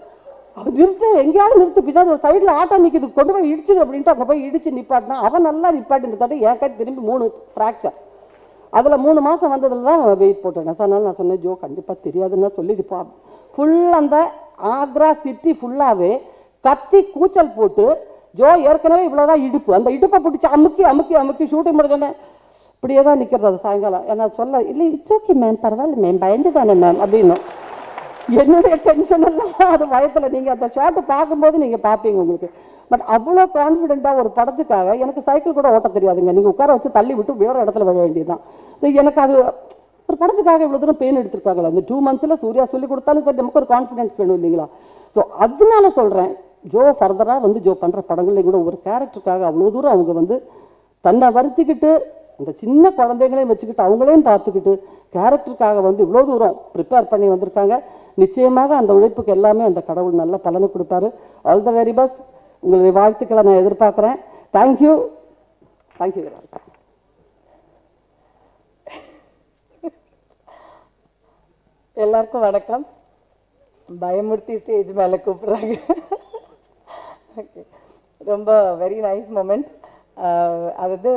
அவன் நிறுத்து எங்கேயாவது நிறுத்து. பின்னாடி ஒரு சைடில் ஆட்டோ நிற்கிது கொண்டு போய் இடிச்சிடு அப்படின்ட்டு அங்கே போய் இடிச்சு நிப்பாட்டினா அவன் நல்லா நிப்பாட்டின்னு நிறுத்தாட்டி ஏன் திரும்பி மூணு ஃப்ராக்சர் அதில் மூணு மாதம் வந்ததில் தான் வெயிட் போட்டேன் அதனால நான் சொன்னேன் ஜோ கண்டிப்பாக தெரியாதுன்னு சொல்லிடுப்பா ஃபுல் அந்த ஆக்ரா சிட்டி ஃபுல்லாகவே கத்தி கூச்சல் போட்டு ஜோ ஏற்கனவே இவ்வளோதான் இடுப்பு. அந்த இடுப்பை பிடிச்சி அமுக்கி அமுக்கி அமுக்கி ஷூட்டிங் முடிஞ்சோடனே இப்படியே தான் நிற்கிறது அது சாயங்காலம். ஏன்னா சொல்ல இல்லை இட்ஸ் ஓகே மேம் பரவாயில்ல மேம் பயந்து தானே மேம் அப்படின்னும் என்னுடைய டென்ஷன் எல்லாம் அது பயத்தில் நீங்கள் அந்த ஷார்ட் பார்க்கும்போது நீங்கள் பார்ப்பீங்க உங்களுக்கு. பட் அவ்வளோ கான்ஃபிடென்ட்டாக ஒரு படத்துக்காக எனக்கு சைக்கிள் கூட ஓட்ட தெரியாதுங்க. நீங்கள் உட்கார வச்சு தள்ளி விட்டு வேற இடத்துல விழ வேண்டியதுதான். ஸோ எனக்கு அது ஒரு படத்துக்காக இவ்வளோ தூரம் பெயின் எடுத்திருக்காங்களா இந்த டூ மந்த்ஸில் சூர்யா சொல்லி கொடுத்தாலும் சரி நமக்கு ஒரு கான்ஃபிடன்ஸ் வேணும் இல்லைங்களா? ஸோ அதனால சொல்கிறேன் ஜோ ஃபர்தராக வந்து ஜோ பண்ணுற படங்கள்லையும் கூட ஒரு கேரக்டருக்காக அவ்வளோ தூரம் அவங்க வந்து தன்னை வருத்திக்கிட்டு அந்த சின்ன குழந்தைங்களையும் வச்சுக்கிட்டு அவங்களையும் பார்த்துக்கிட்டு கேரக்டருக்காக வந்து இவ்வளோ தூரம் ப்ரிப்பேர் பண்ணி வந்திருக்காங்க. நிச்சயமாக அந்த உழைப்புக்கு எல்லாமே அந்த கடவுள் நல்ல பலனை கொடுப்பாரு. ஆல் த வெரி பெஸ்ட் உங்களுடைய வாழ்த்துக்களை நான் எதிர்பார்க்குறேன். தேங்க்யூ தேங்க்யூ எல்லாருக்கும் வணக்கம். பயமுறுத்தி ஸ்டேஜ் மேலே கூப்பிட்றாங்க. ரொம்ப வெரி நைஸ் மூமெண்ட் அதாவது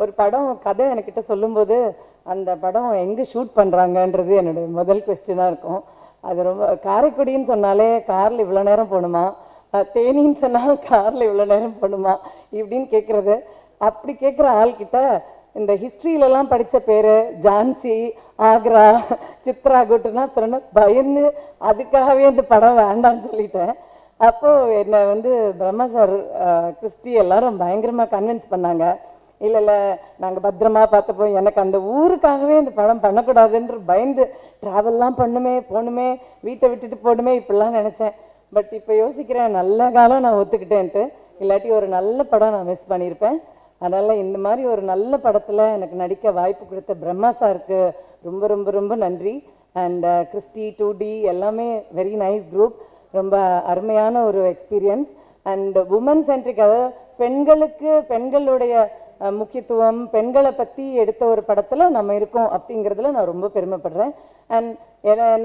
ஒரு படம் கதை என்கிட்ட சொல்லும்போது அந்த படம் எங்கே ஷூட் பண்ணுறாங்கன்றது என்னுடைய முதல் கொஸ்டினாக இருக்கும். அது ரொம்ப காரைக்குடின்னு சொன்னாலே காரில் இவ்வளோ நேரம் போகணுமா தேனின்னு சொன்னால் காரில் இவ்வளோ நேரம் போகணுமா இப்படின்னு கேட்குறது அப்படி கேட்குற ஆள்கிட்ட இந்த ஹிஸ்ட்ரியிலலாம் படித்த பேர் ஜான்சி ஆக்ரா சித்ரா குட்டுனா சொன்ன பயந்து அதுக்காகவே இந்த படம் வேண்டாம்னு சொல்லிட்டேன். அப்போது என்னை வந்து பிரம்மா சார் கிறிஸ்டி எல்லாரும் பயங்கரமாக கன்வின்ஸ் பண்ணாங்க. இல்லை இல்லை நாங்கள் பத்திரமா பார்த்தப்போ எனக்கு அந்த ஊருக்காகவே இந்த படம் பண்ணக்கூடாதுன்ற பயந்து ட்ராவல்லாம் பண்ணுமே போகணுமே வீட்டை விட்டுட்டு போகணுமே இப்படிலாம் நினச்சேன். பட் இப்போ யோசிக்கிறேன் நல்ல காலம் நான் ஒத்துக்கிட்டேன்ட்டு. இல்லாட்டி ஒரு நல்ல படம் நான் மிஸ் பண்ணியிருப்பேன் அதனால் இந்த மாதிரி ஒரு நல்ல படத்தில் எனக்கு நடிக்க வாய்ப்பு கொடுத்த பிரம்மா சாருக்கு ரொம்ப ரொம்ப ரொம்ப நன்றி. அண்ட் கிறிஸ்டி டூ டி எல்லாமே வெரி நைஸ் குரூப் ரொம்ப அருமையான ஒரு எக்ஸ்பீரியன்ஸ் அண்ட் உமன் சென்ட்ரிக் அதாவது பெண்களுக்கு பெண்களுடைய முக்கியத்துவம் பெண்களை பற்றி எடுத்த ஒரு படத்தில் நம்ம இருக்கோம் அப்படிங்கிறதுல நான் ரொம்ப பெருமைப்படுறேன். அண்ட்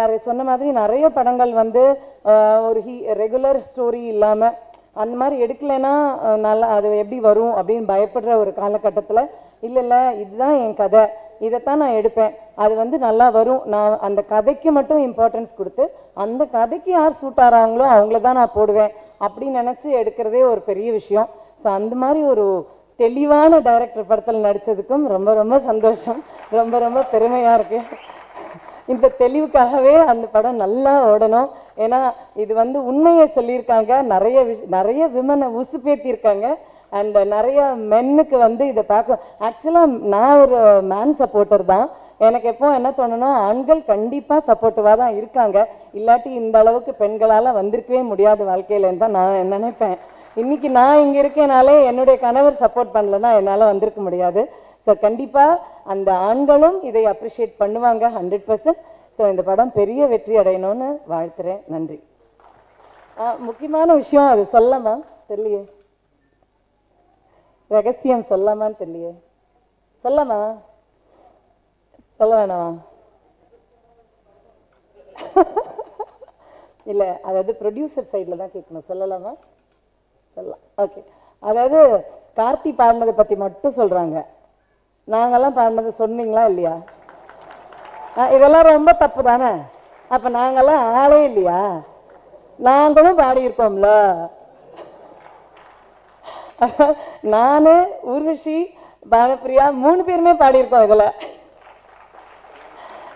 நிறைய சொன்ன மாதிரி நிறைய படங்கள் வந்து ஒரு ஹீ ரெகுலர் ஸ்டோரி இல்லாமல் அந்த மாதிரி எடுக்கலைன்னா நல்லா அது எப்படி வரும் அப்படின்னு பயப்படுற ஒரு காலகட்டத்தில் இல்லை இல்லை இதுதான் என் கதை இதைத்தான் நான் எடுப்பேன் அது வந்து நல்லா வரும் நான் அந்த கதைக்கு மட்டும் இம்பார்ட்டன்ஸ் கொடுத்து அந்த கதைக்கு யார் சூட் ஆகிறாங்களோ அவங்கள தான் நான் போடுவேன் அப்படின்னு நினச்சி எடுக்கிறதே ஒரு பெரிய விஷயம். ஸோ அந்த மாதிரி ஒரு தெளிவான டைரக்டர் படத்தில் நடித்ததுக்கும் ரொம்ப ரொம்ப சந்தோஷம். ரொம்ப ரொம்ப பெருமையாக இருக்குது இந்த தெளிவுக்காகவே அந்த படம் நல்லா ஓடணும். ஏன்னா இது வந்து உண்மையை சொல்லியிருக்காங்க. நிறைய விஷ- நிறைய விமனை உசுப்பேத்தியிருக்காங்க. அண்ட் நிறைய மென்னுக்கு வந்து இதை பார்க்க ஆக்சுவலாக நான் ஒரு மேன் சப்போர்ட்டர் தான். எனக்கு எப்போ என்ன தோணுன்னா ஆண்கள் கண்டிப்பாக சப்போர்ட்டிவாக தான் இருக்காங்க. இல்லாட்டி இந்த அளவுக்கு பெண்களால் வந்திருக்கவே முடியாது வாழ்க்கையிலன்னு தான் நான் நினைப்பேன். இன்னைக்கு நான் இங்கே இருக்கேனாலே என்னுடைய கணவர் சப்போர்ட் பண்ணலன்னா என்னால் வந்திருக்க முடியாது. ஸோ கண்டிப்பாக அந்த ஆண்களும் இதை அப்ரிஷியேட் பண்ணுவாங்க ஹண்ட்ரட் பர்சன்ட் ஸோ இந்த படம் பெரிய வெற்றி அடையணும்னு வாழ்த்துறேன். நன்றி. முக்கியமான விஷயம் அது சொல்லமா தெரியலையே. ரகசியம் சொல்லாமான்னு தெரியலையே. சொல்லமா சொல்ல வேணாமா இல்லை அதாவது ப்ரொடியூசர் சைடில் தான் கேட்கணும். சொல்லலாமா? சொல்லலாம். ஓகே அதாவது கார்த்தி பாடினதை பற்றி மட்டும் சொல்கிறாங்க நாங்கெல்லாம் பாடினது சொன்னீங்களா இல்லையா? இதெல்லாம் ரொம்ப தப்பு தானே? அப்போ நாங்கெல்லாம் ஆளே இல்லையா? நாங்களும் பாடியிருக்கோம்ல. நானு ஊர்வஷி பானப்பிரியா மூணு பேருமே பாடியிருக்கோம் இதில்.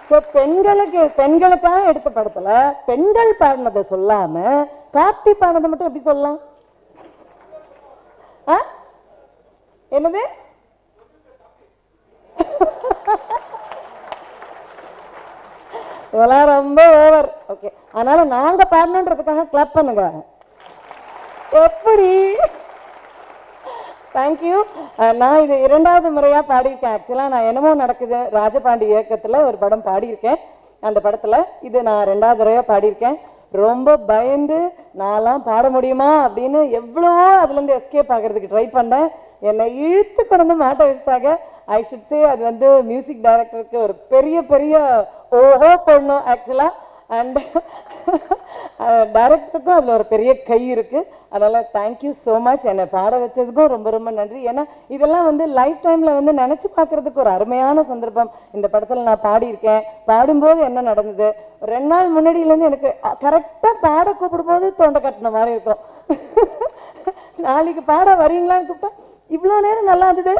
ஸோ பெண்களுக்கு பெண்களுக்காக எடுத்த படத்துல. பெண்கள் பாடினதை சொல்லாம கார்த்தி பாடினதை மட்டும் எப்படி சொல்லலாம் ஆ? என்னது? இதெல்லாம் ரொம்ப ஓவர் ஓகே அதனால நாங்க பாடணுன்றதுக்காக கிளப் பண்ணுங்க. எப்படி? தேங்க்யூ நான் இது இரண்டாவது முறையாக பாடியிருக்கேன். ஆக்சுவலாக நான் என்னமோ நடக்குது. ராஜபாண்டி இயக்கத்தில் ஒரு படம் பாடியிருக்கேன். அந்த படத்தில் இது நான் ரெண்டாவது முறையாக பாடியிருக்கேன். ரொம்ப பயந்து நான்லாம் பாட முடியுமா அப்படின்னு எவ்வளவோ அதுலேருந்து எஸ்கேப் ஆகிறதுக்கு ட்ரை பண்ணேன். என்னை இழுத்து கொண்டு மாட்ட வச்சுட்டாங்க. ஐ ஷுட் சே அது வந்து மியூசிக் டைரக்டருக்கு ஒரு பெரிய பெரிய ஓஹோ போடணும் ஆக்சுவலாக அண்ட் டைரக்டருக்கும் அதில் ஒரு பெரிய கை இருக்குது அதனால் தேங்க்யூ ஸோ மச் என்னை பாட வச்சதுக்கும் ரொம்ப ரொம்ப நன்றி. ஏன்னா இதெல்லாம் வந்து லைஃப் டைமில் வந்து நினச்சி பார்க்கறதுக்கு ஒரு அருமையான சந்தர்ப்பம். இந்த படத்தில் நான் பாடியிருக்கேன். பாடும்போது என்ன நடந்தது? ஒரு ரெண்டு நாள் முன்னாடியிலேருந்து எனக்கு கரெக்டாக பாட கூப்பிடும்போது தொண்டை கட்டின மாதிரி இருக்கும். நாளைக்கு பாட வரீங்களான்னு கூப்பிட்டா இவ்வளோ நேரம் நல்லா இருந்தது.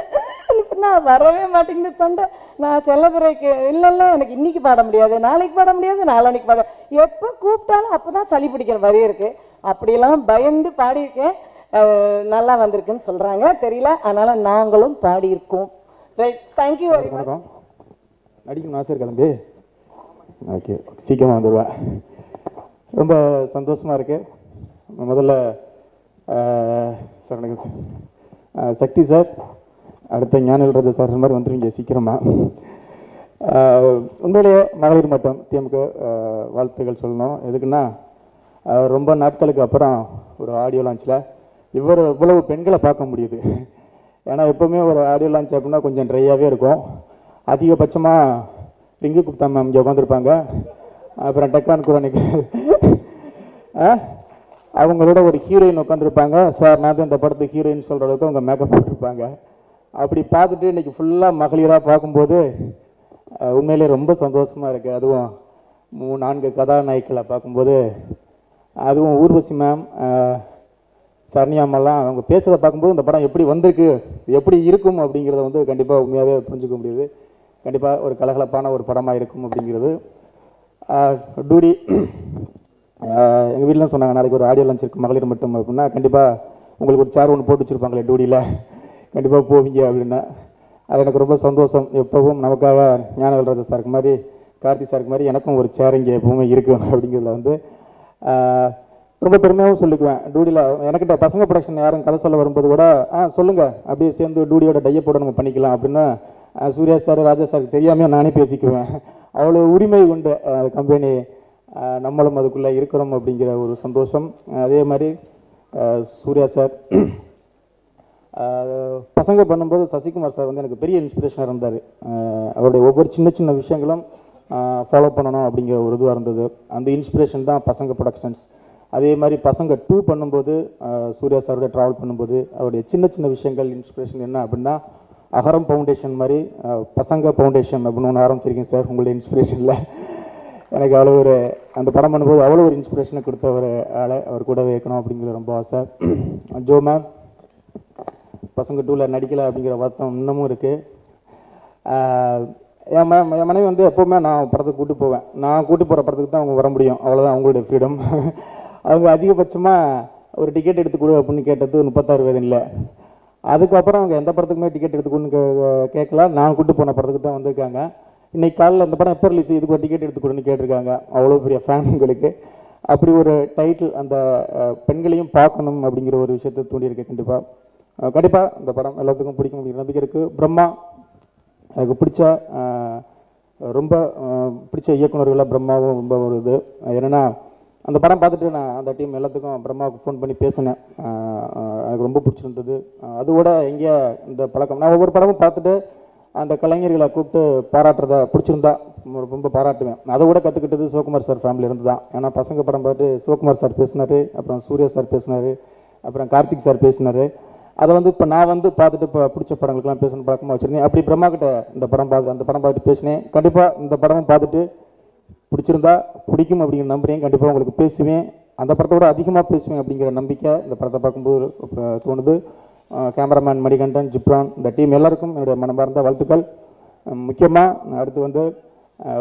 நான் வரவே மாட்டேங்குது தொண்டை. நான் செல்லதுரைக்கு இல்லை இல்லை எனக்கு இன்னைக்கு பாட முடியாது நாளைக்கு பாட முடியாது நாளான்னைக்கு பாட எப்போ கூப்பிட்டாலும் அப்போ தான் சளி பிடிக்கிற மாதிரி இருக்குது அப்படிலாம் பயந்து பாடியிருக்கேன். நல்லா வந்திருக்குன்னு சொல்கிறாங்க தெரியல அதனால் நாங்களும் பாடியிருக்கோம். Right thank you very much வணக்கம். ஆசை இருக்கா தம்பி? ஓகே சீக்கிரமாக வந்துடுவா ரொம்ப சந்தோஷமாக இருக்குது முதல்ல சார் வணக்கம் சார் சக்தி சார் அடுத்த ஞானல்ராஜா சார் மாதிரி வந்துருவீங்க சீக்கிரமாக உங்களுடைய மகளிர் மட்டம் திமுக வாழ்த்துக்கள் சொல்லணும். எதுக்குன்னா ரொம்ப நாட்களுக்கு அப்புறம் ஒரு ஆடியோ லான்ச்சில் இவர் இவ்வளவு பெண்களை பார்க்க முடியுது. ஏன்னா எப்போவுமே ஒரு ஆடியோ லான்ச் அப்படின்னா கொஞ்சம் ட்ரையாகவே இருக்கும். அதிகபட்சமாக ரிங்கு குப்தா மேம் இங்கே உட்காந்துருப்பாங்க அப்புறம் டெக்கான் குரானிக்கு. ஆ? அவங்களோட ஒரு ஹீரோயின் உட்காந்துருப்பாங்க சார் நான் தான் இந்த படத்துக்கு ஹீரோயின் சொல்கிற அளவுக்கு அவங்க மேக்கப் போட்டிருப்பாங்க. அப்படி பார்த்துட்டு இன்னைக்கு ஃபுல்லாக மகளிராக பார்க்கும்போது உண்மையிலே ரொம்ப சந்தோஷமாக இருக்குது அதுவும் மூ நான்கு கதாநாயகிகளை பார்க்கும்போது அதுவும் ஊர்வசி மேம் சரணியாமெல்லாம் அவங்க பேசுகிறத பார்க்கும்போது இந்த படம் எப்படி வந்திருக்கு எப்படி இருக்கும் அப்படிங்கிறத வந்து கண்டிப்பாக உண்மையாகவே புரிஞ்சுக்க முடியுது. கண்டிப்பாக ஒரு கலகலப்பான ஒரு படமாக இருக்கும் அப்படிங்கிறது. டூடி எங்கள் வீட்டில் சொன்னாங்க நாளைக்கு ஒரு ஆடியோ லஞ்ச் இருக்குது மகளிர் மட்டும் அப்படின்னா கண்டிப்பாக உங்களுக்கு ஒரு சேர் ஒன்று போட்டு வச்சுருப்பாங்களே டூடியில் கண்டிப்பாக போவீங்க அப்படின்னா. அது எனக்கு ரொம்ப சந்தோஷம். எப்பவும் நமக்காக ஞானவேல்ராஜா சாருக்கு மாதிரி கார்த்தி சாருக்கு மாதிரி எனக்கும் ஒரு சேர் இங்கே எப்பவுமே இருக்கும் அப்படிங்கிறதுல வந்து ரொம்ப பெருமையாகவும் சொல்லிக்குவேன். டூடியில் எனக்கிட்ட பசங்க ப்ரொடக்ஷன் யாரும் கதை சொல்ல வரும்போது கூட ஆ சொல்லுங்கள் அப்படியே சேர்ந்து டூடியோட டையப்போட நம்ம பண்ணிக்கலாம் அப்படின்னா சூர்யா சார் ராஜா சாருக்கு தெரியாமல் நானே பேசிக்குவேன். அவ்வளோ உரிமை உண்டு கம்பெனி நம்மளும் அதுக்குள்ளே இருக்கிறோம் அப்படிங்கிற ஒரு சந்தோஷம். அதே மாதிரி சூர்யா சார். பசங்க பண்ணும்போது சசிகுமார் சார் வந்து எனக்கு பெரிய இன்ஸ்பிரேஷனாக இருந்தார். அவருடைய ஒவ்வொரு சின்ன சின்ன விஷயங்களும் ஃபாலோ பண்ணணும் அப்படிங்கிற ஒரு இதுவாக இருந்தது. அந்த இன்ஸ்பிரேஷன் தான் பசங்க ப்ரொடக்ஷன்ஸ் அதே மாதிரி பசங்க டூ பண்ணும்போது சூர்யா சாரோட ட்ராவல் பண்ணும்போது அவருடைய சின்ன சின்ன விஷயங்கள் இன்ஸ்பிரேஷன் என்ன அப்படின்னா அகரம் ஃபவுண்டேஷன் மாதிரி பசங்க ஃபவுண்டேஷன் அப்படின்னு ஒன்று ஆரம்பிச்சிருக்கேன் சார் உங்களுடைய இன்ஸ்பிரேஷனில் எனக்கு அவ்வளோ ஒரு அந்த படம் பண்ணும்போது அவ்வளோ ஒரு இன்ஸ்பிரேஷனை கொடுத்த ஒரு ஆளை அவர் கூடவே இருக்கணும் அப்படிங்கிறது ரொம்ப ஆசை. ஜோ மேம் பசங்க டூவில் நடிக்கலை அப்படிங்கிற வருத்தம் இன்னமும் இருக்குது என் ம என் மனைவி வந்து எப்போவுமே நான் படத்துக்கு கூட்டி போவேன். நான் கூட்டி போகிற படத்துக்கு தான் அவங்க வர முடியும். அவ்வளோதான் அவங்களுடைய ஃப்ரீடம் அவங்க அதிகபட்சமாக ஒரு டிக்கெட் எடுத்து கொடு அப்படின்னு கேட்டது முப்பத்தாறு வயதில் அதுக்கப்புறம் அவங்க எந்த படத்துக்குமே டிக்கெட் எடுத்துக்கொண்டு கே- கேட்கல நான் கூட்டி போன படத்துக்கு தான் வந்திருக்காங்க. இன்னைக்கு காலையில் அந்த படம் எப்போ ரிலீஸ் இதுக்கு ஒரு டிக்கெட் எடுத்துக்கொடுன்னு கேட்டிருக்காங்க. அவ்வளோ பெரிய ஃபேன் உங்களுக்கு. அப்படி ஒரு டைட்டில் அந்த பெண்களையும் பார்க்கணும் அப்படிங்கிற ஒரு விஷயத்தை தூண்டியிருக்கு கண்டிப்பாக கண்டிப்பாக இந்த படம் எல்லாத்துக்கும் பிடிக்கும் அப்படிங்கிற நம்பிக்கை இருக்குது பிரம்மா எனக்கு பிடிச்ச ரொம்ப பிடிச்ச இயக்குநர்களாக பிரம்மாவும் ரொம்ப ஒரு இது. என்னென்னா அந்த படம் பார்த்துட்டு நான் அந்த டீம் எல்லாத்துக்கும் பிரம்மாவுக்கு ஃபோன் பண்ணி பேசினேன். எனக்கு ரொம்ப பிடிச்சிருந்தது. அஹ், அது கூட எங்கேயா இந்த பழக்கம். நான் ஒவ்வொரு படமும் பார்த்துட்டு அந்த கலைஞர்களை கூப்பிட்டு பாராட்டுறதா பிடிச்சிருந்தா ரொம்ப- ரொம்ப பாராட்டுவேன். அதை கூட கற்றுக்கிட்டது சிவகுமார் சார் ஃபேமிலி இருந்து தான் ஏன்னா பசங்க படம் பார்த்து சிவகுமார் சார் பேசினாரு அப்புறம் சூர்யா சார் பேசினார் அப்புறம் கார்த்திக் சார் பேசினாரு. அதை வந்து இப்போ நான் வந்து பார்த்துட்டு இப்போ பிடிச்ச படங்களுக்கெல்லாம் பேசணும் பழக்கமாக வச்சுருந்தேன். அப்படி பிரம்மா கிட்ட இந்த படம் பார்த்து அந்த படம் பார்த்துட்டு பேசினேன். கண்டிப்பாக இந்த படமும் பார்த்துட்டு பிடிச்சிருந்தா பிடிக்கும் அப்படிங்கிற நம்புறேன். கண்டிப்பாக உங்களுக்கு பேசுவேன். அந்த படத்தோட அதிகமாக பேசுவேன் அப்படிங்கிற நம்பிக்கை இந்த படத்தை பார்க்கும்போது தோணுது. கேமராமேன் மணிகண்டன் ஜிப்ரான் இந்த டீம் எல்லாருக்கும் என்னுடைய மனமார்ந்த வாழ்த்துக்கள். முக்கியமாக அடுத்து வந்து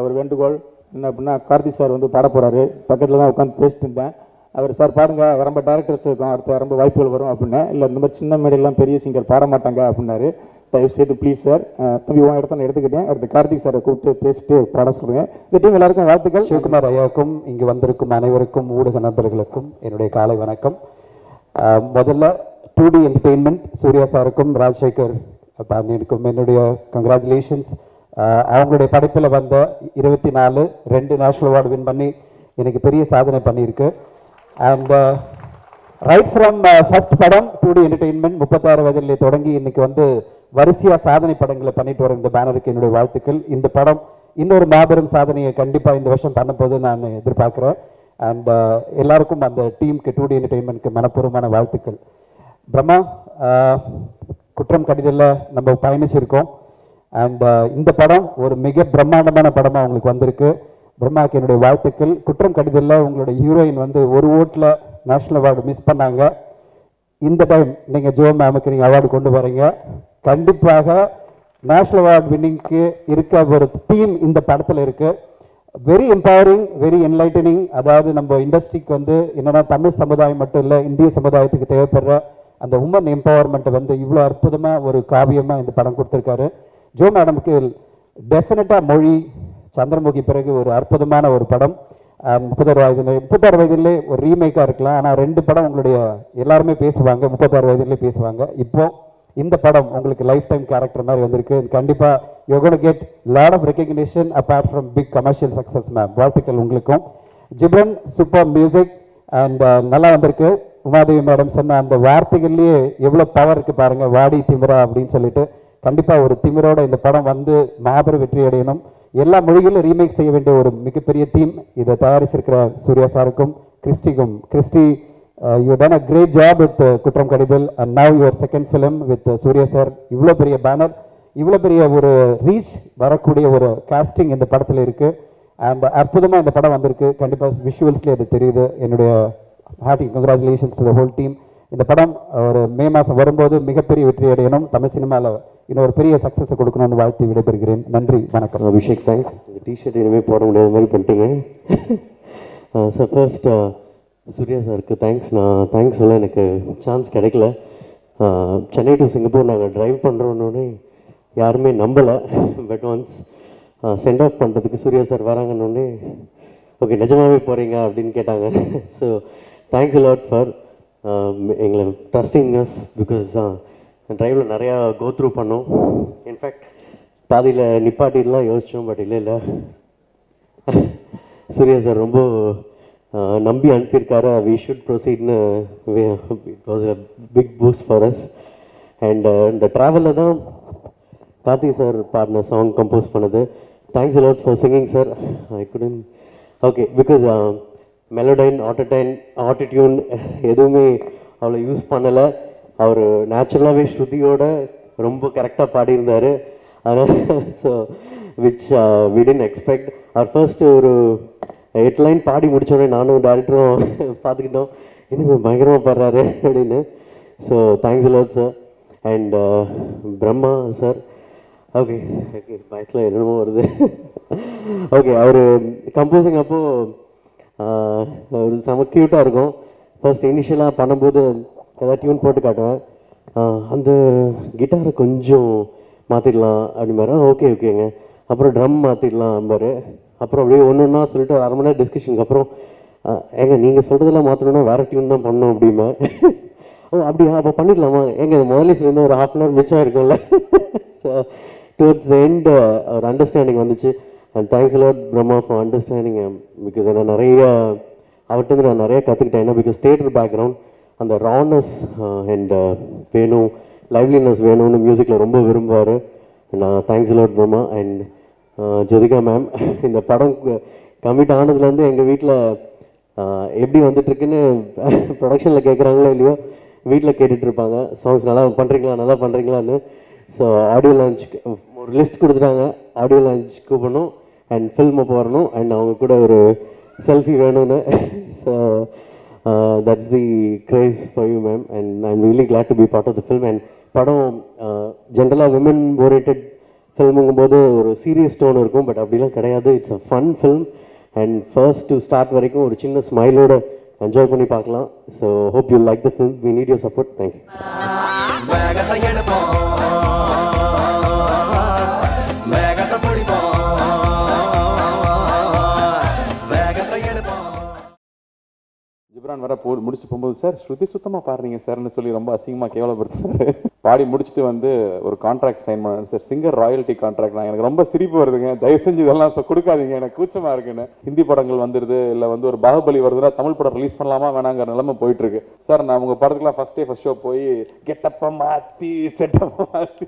ஒரு வேண்டுகோள் என்ன அப்படின்னா கார்த்தி சார் வந்து பாட போகிறாரு பக்கத்தில் தான் உட்காந்து பேசிட்டு இருந்தேன். அவர் சார் பாருங்கள் ரொம்ப டேரக்டர்ஸ் இருக்கும் அடுத்த ரொம்ப வாய்ப்புகள் வரும் அப்படின்னா. இல்லை இந்த மாதிரி சின்ன மேடையெல்லாம் பெரிய சிங்கர் பாட மாட்டாங்க அப்படின்னாரு. தயவு செய்து ப்ளீஸ் சார் தம்பி உன் இடத்த நான் எடுத்துக்கிட்டேன். அடுத்து கார்த்திக் சாரை கூப்பிட்டு பேசிட்டு பாட சொல்லுவேன் இந்த டீம் எல்லாருக்கும் வாழ்த்துக்கள். சிவகுமார் ஐயாவுக்கும் இங்கு வந்திருக்கும் அனைவருக்கும் ஊடக நண்பர்களுக்கும் என்னுடைய காலை வணக்கம். முதல்ல டூ டி என்டர்டெயின்மெண்ட் சூர்யா சாருக்கும் ராஜசேகர் பாண்டியனுக்கும் என்னுடைய கங்க்ராச்சுலேஷன்ஸ் uh, அவங்களுடைய படைப்பில் வந்த இருபத்தி நாலு ரெண்டு நேஷனல் அவார்டு வின் பண்ணி எனக்கு பெரிய சாதனை பண்ணியிருக்கு. அண்ட் ரைட் ஃப்ரம் ஃபஸ்ட் படம் டூ டி என்டர்டெயின்மெண்ட் முப்பத்தாறு வயதிலே தொடங்கி இன்னைக்கு வந்து வரிசையாக சாதனை படங்களை பண்ணிட்டு வர இந்த பேனருக்கு என்னுடைய வாழ்த்துக்கள். இந்த படம் இன்னொரு மாபெரும் சாதனையை கண்டிப்பாக இந்த வருஷம் பண்ணும்போது நான் எதிர்பார்க்குறேன். அண்ட் uh, எல்லாருக்கும் அந்த டீமுக்கு டூ டி என்டர்டெயின்மெண்ட்க்கு மனப்பூர்வமான வாழ்த்துக்கள். பிரம்மா குற்றம் கடிதலில் நம்ம பயணிச்சிருக்கோம். அண்ட் இந்த படம் ஒரு மிக பிரம்மாண்டமான படமாக உங்களுக்கு வந்திருக்கு. பிரம்மாக்கு என்னுடைய வாழ்த்துக்கள். குற்றம் கடிதலில் உங்களுடைய ஹீரோயின் வந்து ஒரு ஓட்டில் நேஷ்னல் அவார்டு மிஸ் பண்ணாங்க. இந்த டைம் நீங்கள் ஜோ மேமுக்கு நீங்கள் அவார்டு கொண்டு வரீங்க. கண்டிப்பாக நேஷ்னல் அவார்டு வின்னிங்க்கு இருக்க ஒரு தீம் இந்த படத்தில் இருக்குது வெரி எம்பவரிங் வெரி என்லைட்டனிங் அதாவது நம்ம இண்டஸ்ட்ரிக்கு வந்து என்னன்னா தமிழ் சமுதாயம் மட்டும் இல்லை இந்திய சமுதாயத்துக்கு தேவைப்படுற அந்த உமன் எம்பவர்மெண்ட்டை வந்து இவ்வளோ அற்புதமாக ஒரு காவியமாக இந்த படம் கொடுத்துருக்காரு. ஜோ மேடமுக்கு டெஃபினட்டாக மொழி சந்திரமுகி பிறகு ஒரு அற்புதமான ஒரு படம். முப்பத்தாறு வயதில் முப்பத்தாறு வயதிலே ஒரு ரீமேக்காக இருக்கலாம். ஆனால் ரெண்டு படம் உங்களுடைய எல்லாருமே பேசுவாங்க முப்பத்தாறு வயதிலே பேசுவாங்க. இப்போ இந்த படம் உங்களுக்கு லைஃப் டைம் கேரக்டர் மாதிரி வந்திருக்கு. இது கண்டிப்பாக gonna get lot of recognition apart from big commercial success ma'am வாழ்த்துக்கள் உங்களுக்கும். ஜிபன் சூப்பர் மியூசிக் அண்ட் நல்லா வந்திருக்கு. உமாதேவி மேடம் சொன்ன அந்த வார்த்தைகள்லேயே எவ்வளோ பவர் இருக்குது பாருங்கள் வாடி திமிரா அப்படின்னு சொல்லிட்டு கண்டிப்பாக ஒரு திமிரோட இந்த படம் வந்து மாபெரும் வெற்றி அடையணும். எல்லா மொழிகளும் ரீமேக் செய்ய வேண்டிய ஒரு மிகப்பெரிய தீம் இதை தயாரிச்சிருக்கிற சூர்யா சாருக்கும் கிறிஸ்டிக்கும். Christy you done a great job with Kuttram Kadithal and now your second film with Suriya sir. இவ்வளோ பெரிய பேனர் இவ்வளோ பெரிய ஒரு ரீச் வரக்கூடிய ஒரு காஸ்டிங் இந்த படத்தில் இருக்குது அண்ட் அற்புதமாக இந்த படம் வந்திருக்கு. கண்டிப்பாக விஷுவல்ஸ்லேயே அது தெரியுது. என்னுடைய hearty congratulations to the whole team இந்த படம் ஒரு மே மாதம் வரும்போது மிகப்பெரிய வெற்றி அடையணும். தமிழ் சினிமாவில் இன்னும் ஒரு பெரிய சக்ஸஸை கொடுக்கணும்னு வாழ்த்து விடைபெறுகிறேன். நன்றி வணக்கம். அபிஷேக் தேங்க்ஸ் இந்த டிஷர்ட் இனிமேல் போட முடியாத மாதிரி பண்ணிட்டீங்க. சார் ஃபர்ஸ்ட் சூர்யா சாருக்கு தேங்க்ஸ் நான் தேங்க்ஸ் எல்லாம் எனக்கு சான்ஸ் கிடைக்கல. சென்னை டு சிங்கப்பூர் நாங்கள் ட்ரைவ் பண்ணுறோன்னே யாருமே நம்பலை. பட் ஒன்ஸ் சென்ட் ஆஃப் பண்ணுறதுக்கு சூர்யா சார் வராங்கன்னொடனே ஓகே நிஜமாவே போகிறீங்க அப்படின்னு கேட்டாங்க. ஸோ தேங்க்ஸ் லாட் ஃபார் எங்களை ட்ரஸ்டிங் அஸ் பிகாஸ் ட்ரைவில் நிறையா கோ த்ரூ பண்ணோம். இன்ஃபேக்ட் பாதியில் நிப்பாட்டிலாம் யோசித்தோம் பட் இல்லை இல்லை. சூர்யா சார் ரொம்ப uh, நம்பி அனுப்பியிருக்காரு. We should ப்ரொசீட்னு it was a big boost for us and இந்த ட்ராவலில் தான் கார்த்திக் சார் பாடின சாங் கம்போஸ் பண்ணது. Thanks a lot for singing sir I couldn't okay because Melodyne ஆட்டடைன் autotune எதுவுமே அவ்வளோ யூஸ் பண்ணலை. அவர் நேச்சுரலாகவே ஸ்ருதியோட ரொம்ப கரெக்டாக பாடியிருந்தார். அதனால் ஸோ விச் விடின் எக்ஸ்பெக்ட் அவர் ஃபர்ஸ்ட்டு ஒரு எட்டு லைன் பாடி முடித்தோடனே நானும் டேரக்டரும் பார்த்துக்கிட்டோம். இன்னும் பயங்கரமாக பாடுறாரு அப்படின்னு. So thanks lot sir and Brahma sir okay okay பயத்தில் என்னென்னமோ வருது. ஓகே அவர் கம்போசிங் அப்போது ஒரு செம க்யூட்டாக இருக்கும். ஃபர்ஸ்ட் இனிஷியலாக பண்ணும்போது ஏதாவது டியூன் போட்டு காட்டுவேன். அந்த கிட்டாரை கொஞ்சம் மாற்றிடலாம் அப்படிம்பாரு. ஓகே ஓகேங்க அப்புறம் ட்ரம் மாற்றிடலாம் பாரு அப்புறம் அப்படியே ஒன்று ஒன்றா சொல்லிட்டு ஒரு அரை மணி நேரம் டிஸ்கஷனுக்கு அப்புறம் ஏங்க நீங்கள் சொல்கிறதெல்லாம் மாற்றணும்னா வேறு டியூன் தான் பண்ணணும் அப்படிமா ஓ அப்படியா? அப்போ பண்ணிடலாமா? எங்க முதல்ல சேர்ந்து ஒரு ஹாஃப் அன் ஹவர் மிச்சம் இருக்கும்ல ஸோ டுவர்ட்ஸ் எண்ட் ஒரு அண்டர்ஸ்டாண்டிங் வந்துச்சு. And thanks lot Brahma for understanding because நான் நிறைய அவர்கிட்ட நான் நிறைய கற்றுக்கிட்டேன் ஏன்னா பிகாஸ் தேட்டர் பேக்ரவுண்ட் அந்த ரானஸ் அண்ட் uh, uh, வேணும் லைவ்லினஸ் வேணும்னு மியூசிக்கில் ரொம்ப விரும்புவார். நான் thanks lot Brahma and Jyothika ma'am இந்த படம் கம்மிட் ஆனதுலேருந்து எங்கள் வீட்டில் uh, எப்படி வந்துட்டுருக்குன்னு ப்ரொடக்ஷனில் கேட்குறாங்களோ இல்லையோ வீட்டில் கேட்டுட்ருப்பாங்க சாங்ஸ் நல்லா பண்ணுறீங்களா நல்லா பண்ணுறீங்களான்னு ஸோ ஆடியோ லான்ச்சுக்கு ஒரு லிஸ்ட் கொடுத்துட்டாங்க. ஆடியோ லான்ச் கூப்பிடணும். அண்ட் ஃபில்ம் போடணும். அண்ட் அவங்க கூட ஒரு செல்ஃபி வேணும்னு. So that's the grace for you ma'am and I am really glad to be part of the film and படம் ஜென்ரலாக விமன் ஓரியன்ட் ஃபில்முங்கும் போது ஒரு சீரியஸ் டோன் இருக்கும். பட் அப்படிலாம் கிடையாது. It's a fun film and first to start வரைக்கும் ஒரு சின்ன ஸ்மைலோட என்ஜாய் பண்ணி பார்க்கலாம். So hope you like the film we need your support thank you camera போ முடிச்சு போகும்போது சார் ஸ்ருதி சுத்தமாக பாடுறீங்க சார்னு சொல்லி ரொம்ப அசிங்கமாக கேவலப்படுத்துறாரு. பாடி முடிச்சுட்டு வந்து ஒரு கான்ட்ராக்ட் சைன் பண்ணாரு சார் சிங்கர் ராயல்ட்டி கான்ட்ராக்ட் நான் எனக்கு ரொம்ப சிரிப்பு வருதுங்க. தயவு செஞ்சு இதெல்லாம் கொடுக்காதீங்க எனக்கு கூச்சமாக இருக்குன்னு. ஹிந்தி படங்கள் வந்துருது இல்லை வந்து ஒரு பாகுபலி வருதுன்னா தமிழ் படம் ரிலீஸ் பண்ணலாமா வேணாங்கிற நிலைமை போயிட்டு இருக்கு சார் நான் உங்கள் படத்துக்குலாம் ஃபர்ஸ்ட் டே ஃபர்ஸ்ட் ஷோ போய் கெட்டப்பை மாற்றி செட்டப்பை மாற்றி